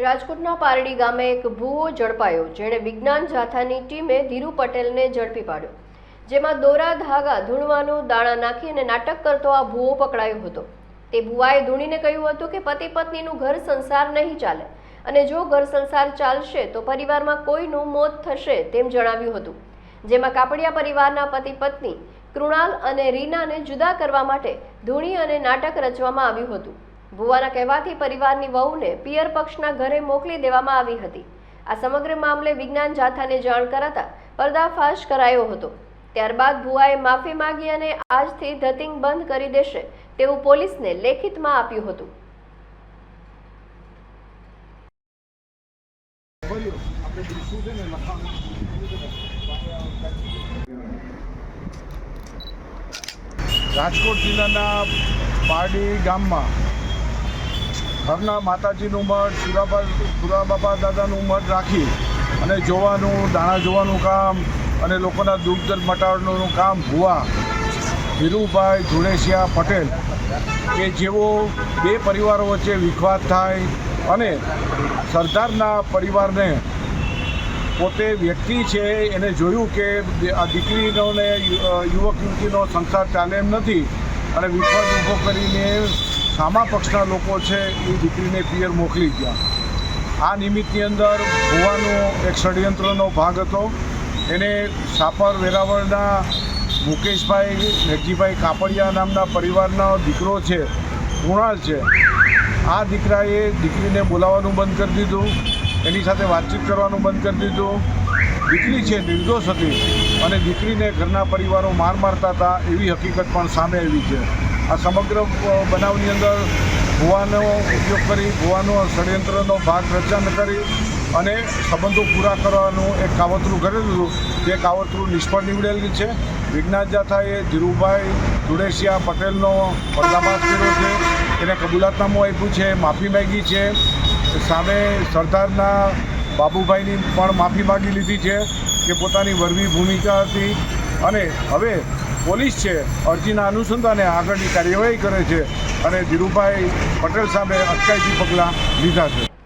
રાજકોટના પારડી ગામે એક ભૂવો ઝડપાયો, જેણે વિજ્ઞાન જાથાની ટીમે ધીરુ પટેલને ઝડપી પાડ્યો. જેમાં દોરા, ધાગા, ધૂણવાનું દાણા નાખી અને નાટક કરતો આ ભૂવો પકડાયો હતો. તે ભુવાએ ધૂણીને કહ્યું હતું કે પતિ પત્નીનું ઘર સંસાર નહીં ચાલે અને જો ઘર સંસાર ચાલશે તો પરિવારમાં કોઈનું મોત થશે તેમ જણાવ્યું હતું. જેમાં કાપડિયા પરિવારના પતિ પત્ની કૃણાલ અને રીનાને જુદા કરવા માટે ધૂણી અને નાટક રચવામાં આવ્યું હતું. ભુવાના કહેવાથી પરિવારની વહુને પિયર પક્ષના ઘરે મોકલી દેવામાં આવી હતી. આ સમગ્ર મામલે વિજ્ઞાન જાથાને જાણ કરાતા પર્દાફાશ કરાયો હતો. ત્યારબાદ ભુવાએ માફી માંગી અને આજથી ધતિંગ બંધ કરી દેશે તેવું પોલીસને લેખિતમાં આપ્યું હતું. રાજકોટ જિલ્લાના પારડી ગામમાં ઘરના માતાજીનું મઠ સુરાબા સુરાબાપા દાદાનું મઠ રાખી અને જોવાનું, દાણા જોવાનું કામ અને લોકોના દુઃખ દર્દ મટાડવાનું કામ ભુવા ધીરુભાઈ ધુળેશિયા પટેલ, કે જેઓ બે પરિવારો વચ્ચે વિખવાદ થાય અને સરદારના પરિવારને પોતે વ્યક્તિ છે, એને જોયું કે આ દીકરીનો ને યુવક યુવતીનો સંસાર ચાલે એમ નથી અને વિખવાદ ઊભો કરીને સામા પક્ષના લોકો છે એ દીકરીને પિયર મોકલી ગયા. આ નિમિત્તની અંદર ભુવાનો એક ષડયંત્રનો ભાગ હતો. એને સાપર વેરાવળના મુકેશભાઈ, મેઘજીભાઈ કાપડિયા નામના પરિવારનો દીકરો છે, કૃણાલ છે. આ દીકરાએ દીકરીને બોલાવવાનું બંધ કરી દીધું. એની સાથે વાતચીત કરવાનું બંધ કરી દીધું. દીકરી છે, નિર્દોષ હતી અને દીકરીને ઘરના પરિવારો માર મારતા હતા એવી હકીકત પણ સામે આવી છે. આ સમગ્ર બનાવની અંદર ભુવાનો ઉપયોગ કરી, ભુવાનો ષડયંત્રનો ભાગ રચના કરી અને સંબંધો પૂરા કરવાનું એક કાવતરું કરેલું હતું તે કાવતરું નિષ્ફળ નીવડેલી છે. વિજ્ઞાન જાથાએ ધીરુભાઈ ધુડેશિયા પટેલનો પર્દાફાશ કર્યો છે. એને કબૂલાતનામું આપ્યું છે, માફી માગી છે. સામે સરદારના બાબુભાઈની પણ માફી માગી લીધી છે કે પોતાની વરવી ભૂમિકા હતી. અને હવે પોલીસ છે, અરજીના અનુસંધાને આગળની કાર્યવાહી કરે છે અને ધીરુભાઈ પટેલ સામે અટકાયતી પગલાં લીધા છે.